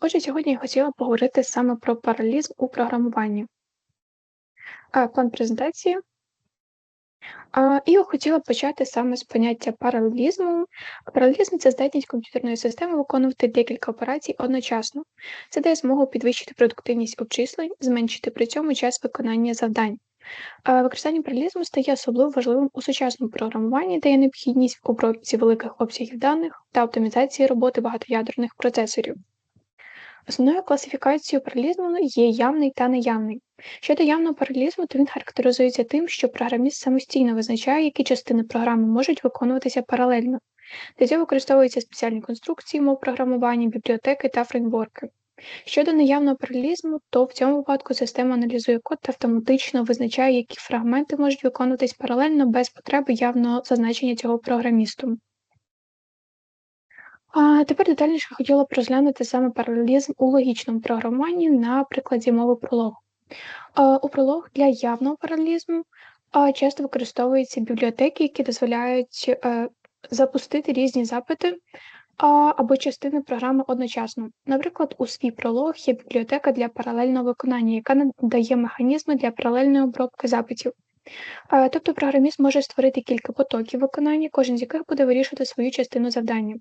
Отже, сьогодні я хотіла поговорити саме про паралізм у програмуванні. Е, План презентації. А, І я хотіла почати саме з поняття паралелізму. Паралелізм це здатність комп'ютерної системи виконувати декілька операцій одночасно. Це дає змогу підвищити продуктивність обчислень, зменшити при цьому час виконання завдань. Е, Використання паралелізму стає особливо важливим у сучасному програмуванні, де є необхідність в обробці великих обсягів даних та оптимізації роботи багатоядерних процесорів. Основною класифікацією паралізму є явний та неявний. Щодо явного паралізму, то він характеризується тим, що програміст самостійно визначає, які частини програми можуть виконуватися паралельно. Для цього використовуються спеціальні конструкції мов програмування, бібліотеки та фреймворки. Щодо неявного паралізму, то в цьому випадку система аналізує код та автоматично визначає, які фрагменти можуть виконуватись паралельно без потреби явного зазначення цього програмістом. А тепер детальніше хотіла б розглянути саме паралелізм у логічному програмуванні на прикладі мови пролог. У пролог для явного паралелізму часто використовуються бібліотеки, які дозволяють е, запустити різні запити або частини програми одночасно. Наприклад, у свій пролог є бібліотека для паралельного виконання, яка надає механізми для паралельної обробки запитів. Тобто програміст може створити кілька потоків виконання, кожен з яких буде вирішувати свою частину завдання.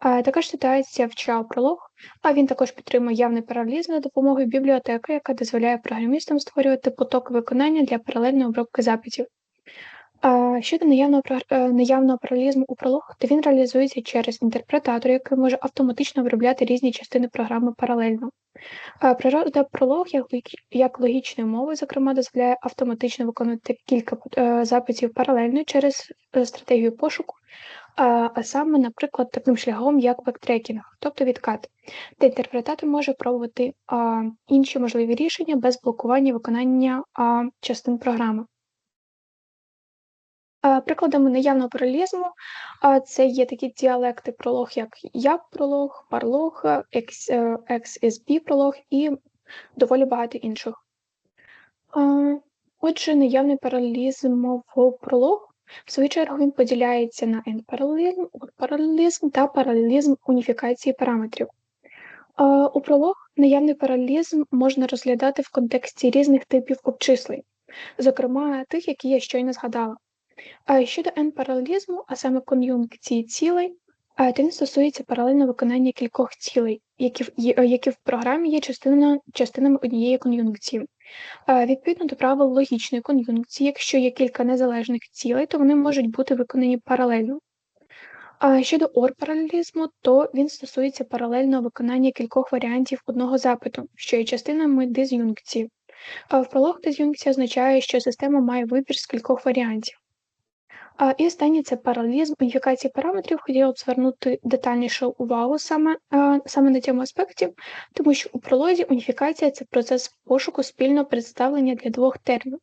Також читається Чао пролог, а він також підтримує явний параліз за допомогою бібліотеки, яка дозволяє програмістам створювати поток виконання для паралельної обробки запитів. Щодо наявного е, наявного паралізму у пролог, то він реалізується через інтерпретатор, який може автоматично виробляти різні частини програми паралельно. Природа пролог як як логічної мови, зокрема, дозволяє автоматично виконувати кілька е, запитів паралельно через е, стратегію пошуку, а саме, наприклад, таким шляхом, як бектрекінг, тобто відкат, де інтерпретатор може пробувати інші можливі рішення без блокування виконання частин програми. Прикладами наявного паралізму це є такі діалекти пролог, як як-пролог, парлог, XSB-пролог і доволі багато інших. Отже, наявний паралізм в пролог, в свою чергу, він поділяється на end-паралелізм, паралелізм та паралелізм уніфікації параметрів. У пролог наявний паралелізм можна розглядати в контексті різних типів обчислень, зокрема тих, які я щойно згадала. Щодо n-паралелізму, а саме кон'юнкції цілей, то він стосується паралельного виконання кількох цілей, які в, які в програмі є частина, частинами однієї кон'юнкції. Відповідно до правил логічної кон'юнкції, якщо є кілька незалежних цілей, то вони можуть бути виконані паралельно. А щодо ор-паралелізму, то він стосується паралельного виконання кількох варіантів одного запиту, що є частинами диз'юнкції. В пролог диз'юнкція означає, що система має вибір з кількох варіантів. І останнє це паралізм уніфікації параметрів. Хотіла б звернути детальнішу увагу саме саме на цьому аспекті, тому що у пролозі уніфікація це процес пошуку спільного представлення для двох термінів.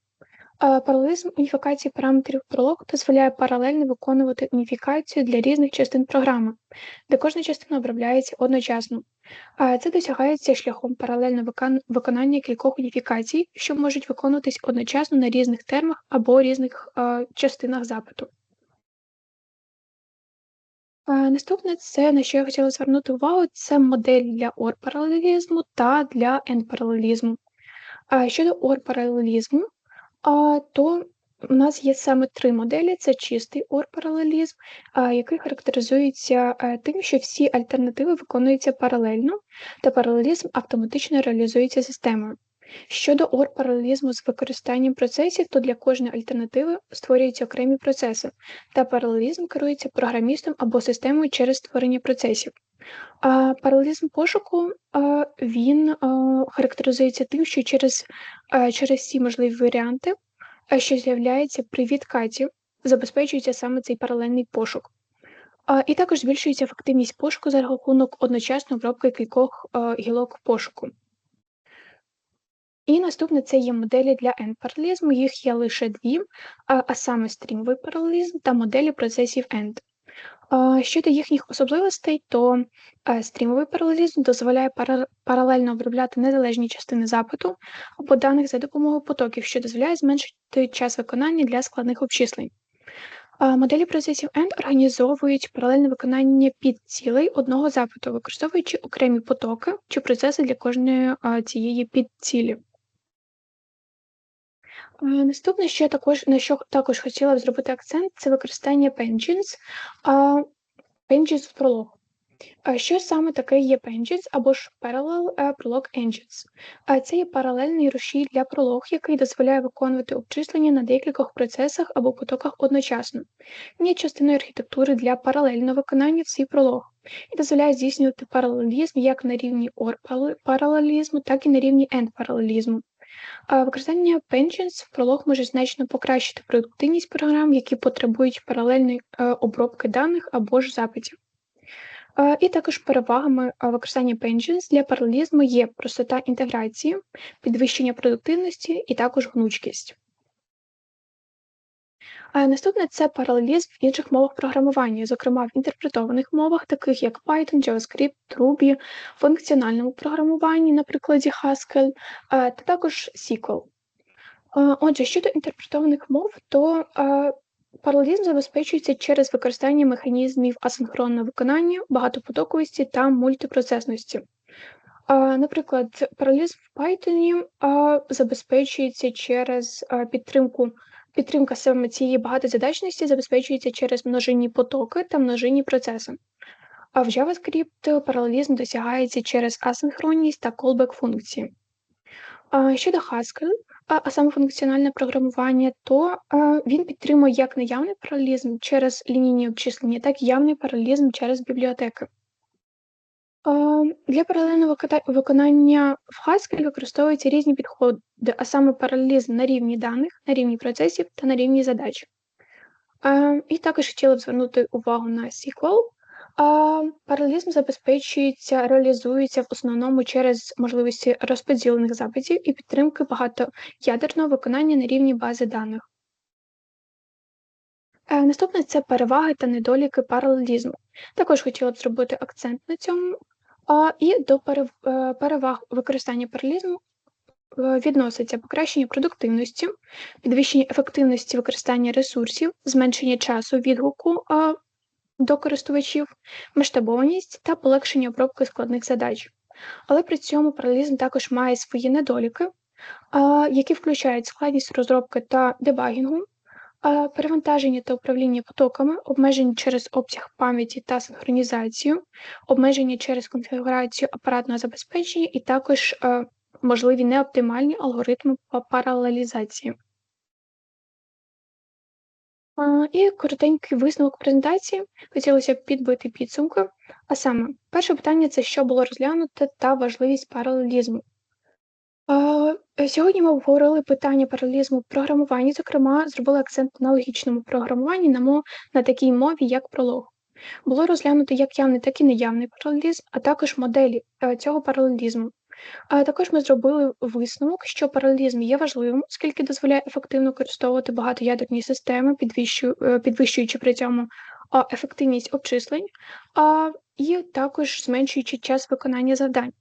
Паралелізм уніфікації параметрів пролог дозволяє паралельно виконувати уніфікацію для різних частин програми, де кожна частина обробляється одночасно. Це досягається шляхом паралельного виконання кількох уніфікацій, що можуть виконуватись одночасно на різних термах або різних частинах запиту. Наступне це на що я хотіла звернути увагу, це модель для ор-паралелізму та для n-паралелізму. Щодо ор-паралелізму, то у нас є саме три моделі: це чистий ор-паралелізм, який характеризується е, тим, що всі альтернативи виконуються паралельно, та паралелізм автоматично реалізується системою. Щодо ор-паралелізму з використанням процесів, то для кожної альтернативи створюються окремі процеси, та паралелізм керується програмістом або системою через створення процесів. А Паралелізм пошуку він характеризується тим, що через через всі можливі варіанти, що з'являються при відкаті, забезпечується саме цей паралельний пошук. І також збільшується ефективність пошуку за рахунок одночасної обробки кількох гілок пошуку. І наступне це є моделі для N-паралелізму, їх є лише дві, а саме стрімовий паралелізм та моделі процесів End. Щодо їхніх особливостей, то стрімовий паралелізм дозволяє паралельно обробляти незалежні частини запиту або даних за допомогою потоків, що дозволяє зменшити час виконання для складних обчислень. Моделі процесів End організовують паралельне виконання підцілей одного запиту, використовуючи окремі потоки чи процеси для кожної цієї підцілі. А, Наступне, що я також на що також хотіла б зробити акцент, це використання Pensions, а, Pensions в пролог. Що саме таке є Pensions або ж Parallel е, Prolog Engines? Це є паралельний рушій для пролог, який дозволяє виконувати обчислення на декількох процесах або потоках одночасно. Він є частиною архітектури для паралельного виконання в цей пролог і дозволяє здійснювати паралелізм як на рівні OR паралелізму, так і на рівні end паралелізму. Використання Pensions в пролог може значно покращити продуктивність програм, які потребують паралельної е, обробки даних або ж запитів. Е, І також перевагами е, використання Pensions для паралелізму є простота інтеграції, підвищення продуктивності і також гнучкість. Наступне це паралелізм в інших мовах програмування, зокрема в інтерпретованих мовах, таких як Python, JavaScript, Ruby, функціональному програмуванні, на прикладі Haskell, е, та також SQL. Е, Отже, щодо інтерпретованих мов, то е, паралелізм забезпечується через використання механізмів асинхронного виконання, багатопотоковості та мультипроцесності. Наприклад, паралелізм в Python забезпечується через підтримку. Підтримка саме цієї багатозадачності забезпечується через множинні потоки та множинні процеси. А в JavaScript паралелізм досягається через асинхронність та callback функції. Щодо Haskell, а саме функціональне програмування, то він підтримує як наявний паралелізм через лінійні обчислення, так і явний паралелізм через бібліотеки. Е, Для паралельного виконання в Haskell використовуються різні підходи, а саме паралелізм на рівні даних, на рівні процесів та на рівні задач. Е, І також хотіла б звернути увагу на SQL. А, Паралелізм забезпечується, реалізується в основному через можливості розподілених запитів і підтримки багатоядерного виконання на рівні бази даних. Е, Наступне це переваги та недоліки паралелізму. Також хотіла б зробити акцент на цьому. І до е, переваг використання паралелізму е, відноситься покращення продуктивності, підвищення ефективності використання ресурсів, зменшення часу відгуку до користувачів, масштабованість та полегшення обробки складних задач. Але при цьому паралелізм також має свої недоліки, які включають складність розробки та дебагінгу, перевантаження та управління потоками, обмеження через обсяг пам'яті та синхронізацію, обмеження через конфігурацію апаратного забезпечення і також е, можливі неоптимальні алгоритми па- паралелізації. І коротенький висновок презентації. Хотілося б підбити підсумки. А саме, перше питання це що було розглянуто та важливість паралелізму. А, е, Сьогодні ми обговорили питання паралелізму в програмуванні, зокрема, зробили акцент на логічному програмуванні на, мо- на такій мові, як пролог. Було розглянуто як явний, так і неявний паралелізм, а також моделі е, цього паралелізму. А також ми зробили висновок, що паралелізм є важливим, оскільки дозволяє ефективно використовувати багатоядерні системи, підвищую- е, підвищуючи при цьому ефективність обчислень, а, і також зменшуючи час виконання завдань,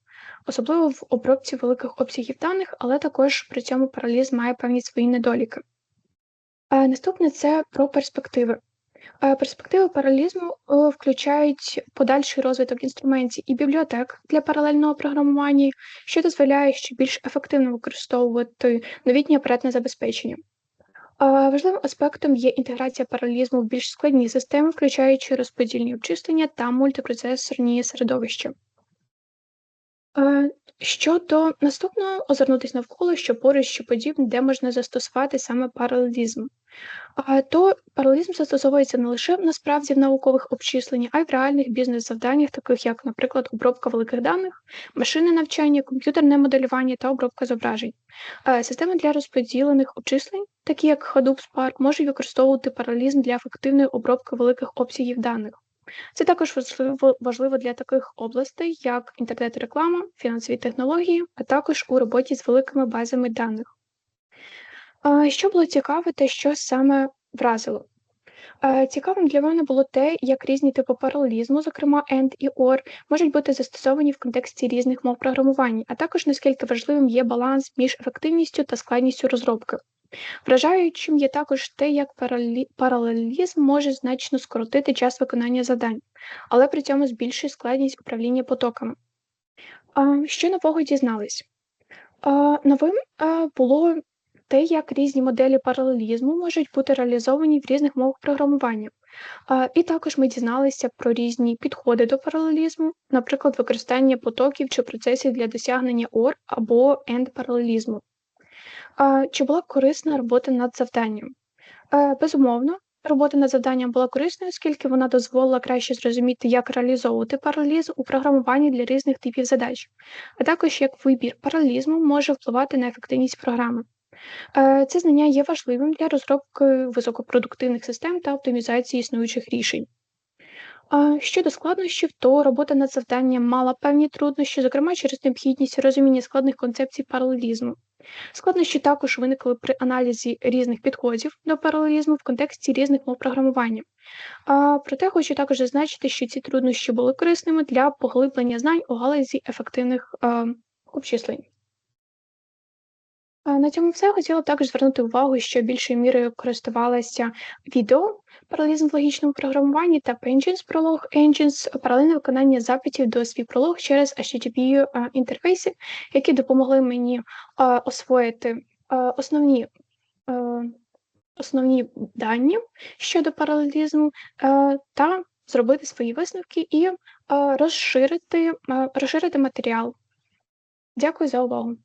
особливо в обробці великих обсягів даних, але також при цьому паралелізм має певні свої недоліки. Наступне це про перспективи. Е, Перспективи паралелізму е, включають подальший розвиток інструментів і бібліотек для паралельного програмування, що дозволяє ще більш ефективно використовувати новітнє апаратне забезпечення. Е, Важливим аспектом є інтеграція паралелізму в більш складні системи, включаючи розподільні обчислення та мультипроцесорні середовища. Е, Щодо наступного, озирнутися навколо, що поруч що подібне, де можна застосувати саме паралелізм. То паралелізм застосовується не лише насправді в наукових обчисленнях, а й в реальних бізнес-завданнях, таких як, наприклад, обробка великих даних, машинне навчання, комп'ютерне моделювання та обробка зображень. Е, Системи для розподілених обчислень, такі як Hadoop Spark, можуть використовувати паралелізм для ефективної обробки великих обсягів даних. Це також важливо, для таких областей, як інтернет-реклама, фінансові технології, а також у роботі з великими базами даних. Що було цікаве, те, що саме вразило. Е, Цікавим для мене було те, як різні типи паралелізму, зокрема AND і OR, можуть бути застосовані в контексті різних мов програмування, а також наскільки важливим є баланс між ефективністю та складністю розробки. Вражаючим є також те, як паралелізм може значно скоротити час виконання завдань, але при цьому збільшує складність управління потоками. Що нового дізнались? Новим було те, як різні моделі паралелізму можуть бути реалізовані в різних мовах програмування. І також ми дізналися про різні підходи до паралелізму, наприклад, використання потоків чи процесів для досягнення OR або END паралелізму. Чи була корисна робота над завданням? Е, Безумовно, робота над завданням була корисною, оскільки вона дозволила краще зрозуміти, як реалізовувати паралелізм у програмуванні для різних типів задач, а також як вибір паралелізму може впливати на ефективність програми. Е, Це знання є важливим для розробки високопродуктивних систем та оптимізації існуючих рішень. Щодо складнощів, то робота над завданням мала певні труднощі, зокрема через необхідність розуміння складних концепцій паралелізму. Складнощі також виникли при аналізі різних підходів до паралелізму в контексті різних мов програмування. А, проте хочу також зазначити, що ці труднощі були корисними для поглиблення знань у галузі ефективних е, обчислень. На цьому все. Хотіла також звернути увагу, що більшою мірою користувалася відео, паралелізм в логічному програмуванні та Engines, Prolog Engines, паралельне виконання запитів до свій пролог через http інтерфейси, які допомогли мені освоїти основні, е, основні дані щодо паралелізму е, та зробити свої висновки і е, розширити, е, розширити матеріал. Дякую за увагу.